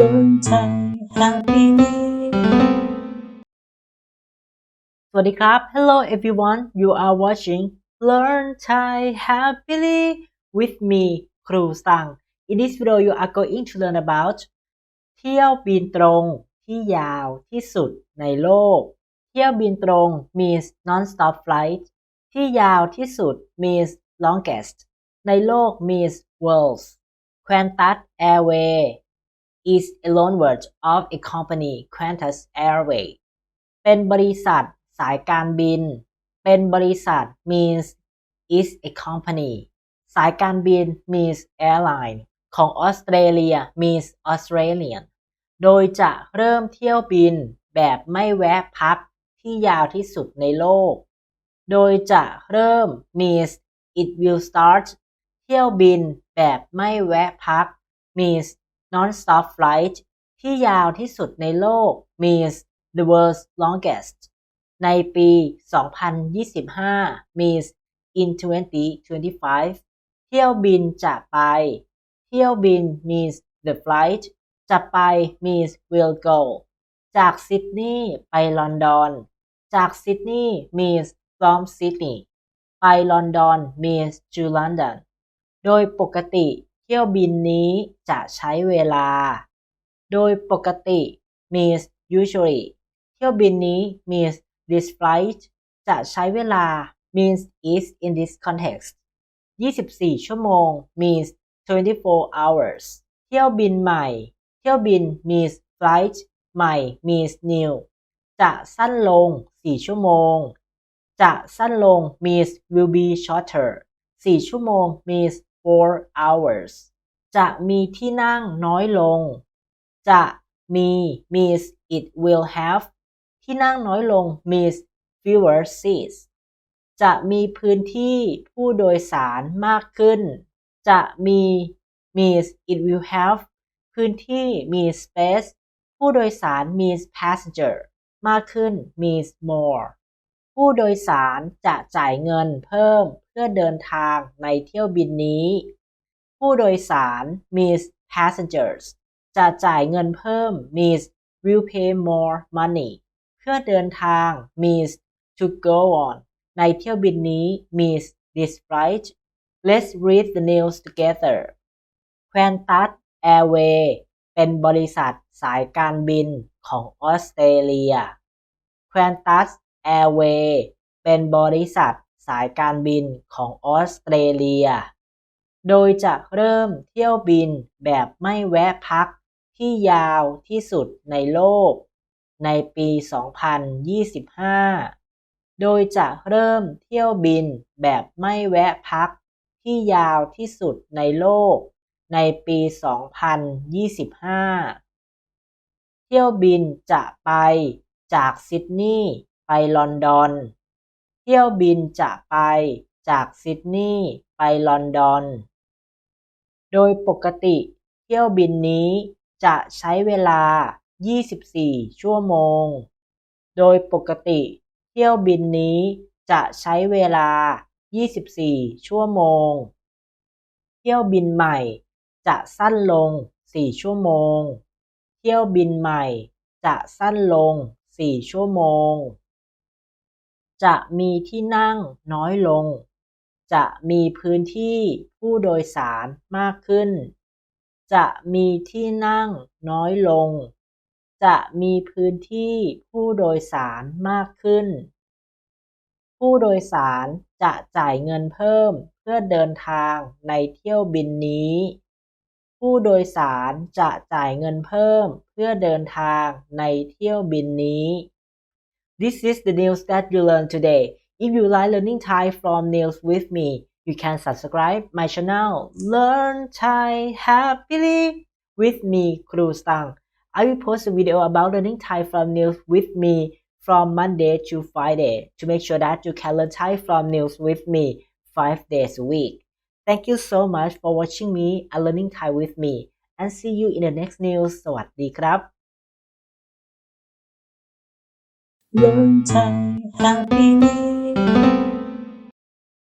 Learn Thai happily สวัสดีครับ Hello everyone you are watching Learn Thai happily with me ครูสัง In this video you are going to learn about เที่ยวบินตรงที่ยาวที่สุดในโลก เที่ยวบินตรง means non-stop flight ที่ยาวที่สุด means longest ในโลก means worlds Qantas Airway is a loanword of a company Qantas Airway เป็นบริษัทสายการบิน เป็นบริษัท means is a company สายการบิน means airline ของออสเตรเลีย means Australian โดยจะเริ่มเที่ยวบินแบบไม่แวะพักที่ยาวที่สุดในโลก โดยจะเริ่ม means it will start เที่ยวบินแบบไม่แวะพัก means non-stop flight ที่ยาวที่สุดในโลก means the world's longest ในปี 2025 means in 2025 เที่ยวบินจะไป เที่ยวบิน means the flight จะไป means will go จากซิดนีย์ไปลอนดอน จากซิดนีย์ means from Sydney ไปลอนดอน means to London โดยปกติ เที่ยวบินนี้จะใช้เวลา โดยปกติ means usually เที่ยวบินนี้ means this flight จะใช้เวลา means is in this context 24 ชั่วโมง means 24 hours เที่ยวบินใหม่ เที่ยวบิน means flight ใหม่ means new จะสั้นลง 4 ชั่วโมง จะสั้นลง means will be shorter 4 ชั่วโมง means 4 hours จะมีที่นั่งน้อยลง จะมี means it will have ที่นั่งน้อยลง means fewer seats จะมีพื้นที่ผู้โดยสารมากขึ้น จะมี means it will have พื้นที่ means space ผู้โดยสาร means passenger มากขึ้น means more ผู้โดยสารจะจ่ายเงินเพิ่ม พื่อเดินทางในเที่ยวบินนี้ ผู้โดยสาร means passengers จะจ่ายเงินเพิ่ม means will pay more money เพื่อเดินทาง means to go on ในเที่ยวบินนี้ means this flight let's read the news together Qantas Airway เป็นบริษัทสายการบินของออสเตรเลีย Qantas Airway เป็นบริษัท สายการบินของออสเตรเลีย โดยจะเริ่มเที่ยวบินแบบไม่แวะพักที่ยาวที่สุดในโลก ในปี 2025 โดยจะเริ่มเที่ยวบินแบบไม่แวะพักที่ยาวที่สุดในโลก ในปี 2025 เที่ยวบินจะไปจากซิดนีย์ไปลอนดอน เที่ยวบินจะไปจากซิดนีย์ไปลอนดอน โดยปกติเที่ยวบินนี้จะใช้เวลา 24 ชั่วโมง โดยปกติเที่ยวบินนี้จะใช้เวลา 24 ชั่วโมง เที่ยวบินใหม่จะสั้นลง 4 ชั่วโมง เที่ยวบินใหม่จะสั้นลง 4 ชั่วโมง จะมีที่นั่งน้อยลง จะมีพื้นที่ผู้โดยสารมากขึ้น จะมีที่นั่งน้อยลง จะมีพื้นที่ผู้โดยสารมากขึ้น ผู้โดยสารจะจ่ายเงินเพิ่มเพื่อเดินทางในเที่ยวบินนี้ ผู้โดยสารจะจ่ายเงินเพิ่มเพื่อเดินทางในเที่ยวบินนี้ This is the news that you learned today. If you like learning Thai from news with me, you can subscribe my channel Learn Thai Happily with me ครูสัง I will post a video about learning Thai from news with me from Monday to Friday to make sure that you can learn Thai from news with me five days a week. Thank you so much for watching me and learning Thai with me and see you in the next news สวัสดีครับ ล้นใจแฮปปี้นี้